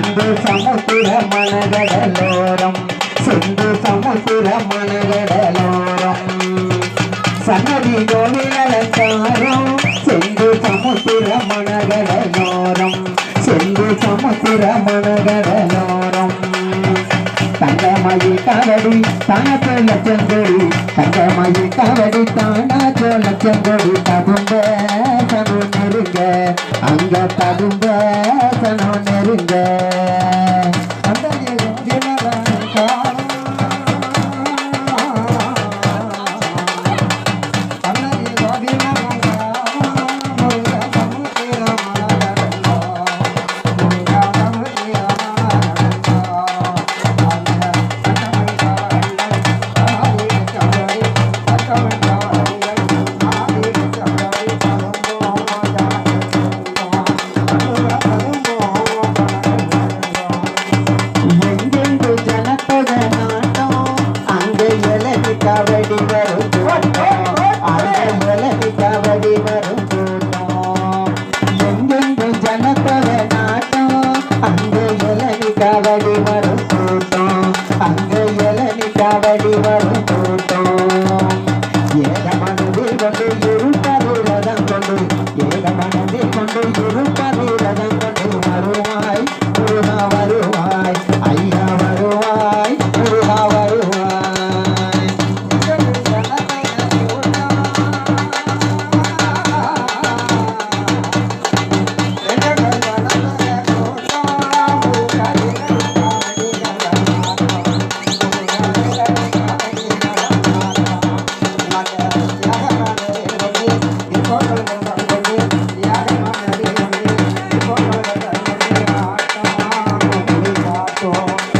சிந்து சமுத்திர மனகடலோரம் சிந்து சமுத்திர மனகடலோரம். சன்னதி கோவி அலங்காரம் சிந்து சமுத்திர மனகடலோரம் சிந்து சமுத்திர மனகடலோரம். தங்கமயி கவடி தானத்து லட்சங்கோடி தங்கமயி கவடி தானாச்சோ லட்சங்கோடி தகும்ப சனு நெருங்க அங்க தகும்ப சனு நெருங்க. Thank